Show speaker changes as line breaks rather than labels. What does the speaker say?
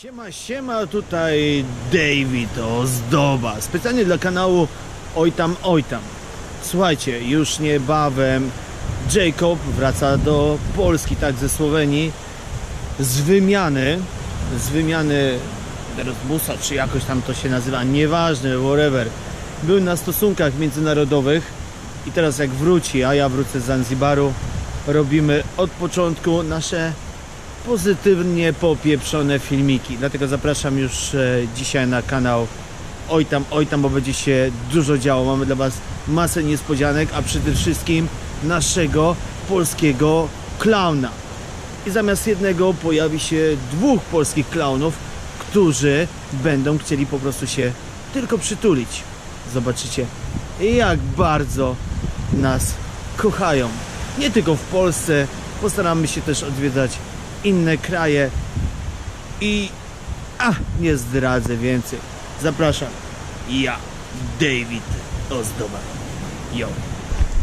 Siema, siema, tutaj David Ozdoba. Specjalnie dla kanału Oj tam, oj tam. Słuchajcie, już niebawem Jacob wraca do Polski, tak ze Słowenii, z wymiany, z wymiany Erasmusa, czy jakoś tam to się nazywa, nieważne, whatever. Był na stosunkach międzynarodowych i teraz jak wróci, a ja wrócę z Zanzibaru, robimy od początku nasze pozytywnie popieprzone filmiki. Dlatego zapraszam już e, dzisiaj na kanał Oj tam, oj tam, bo będzie się dużo działo. Mamy dla Was masę niespodzianek, a przede wszystkim naszego polskiego klauna. I zamiast jednego pojawi się dwóch polskich klaunów, którzy będą chcieli po prostu się tylko przytulić. Zobaczycie, jak bardzo nas kochają. Nie tylko w Polsce, postaramy się też odwiedzać inne kraje i a nie zdradzę więcej. Zapraszam. Ja, David Ozdoba. Yo.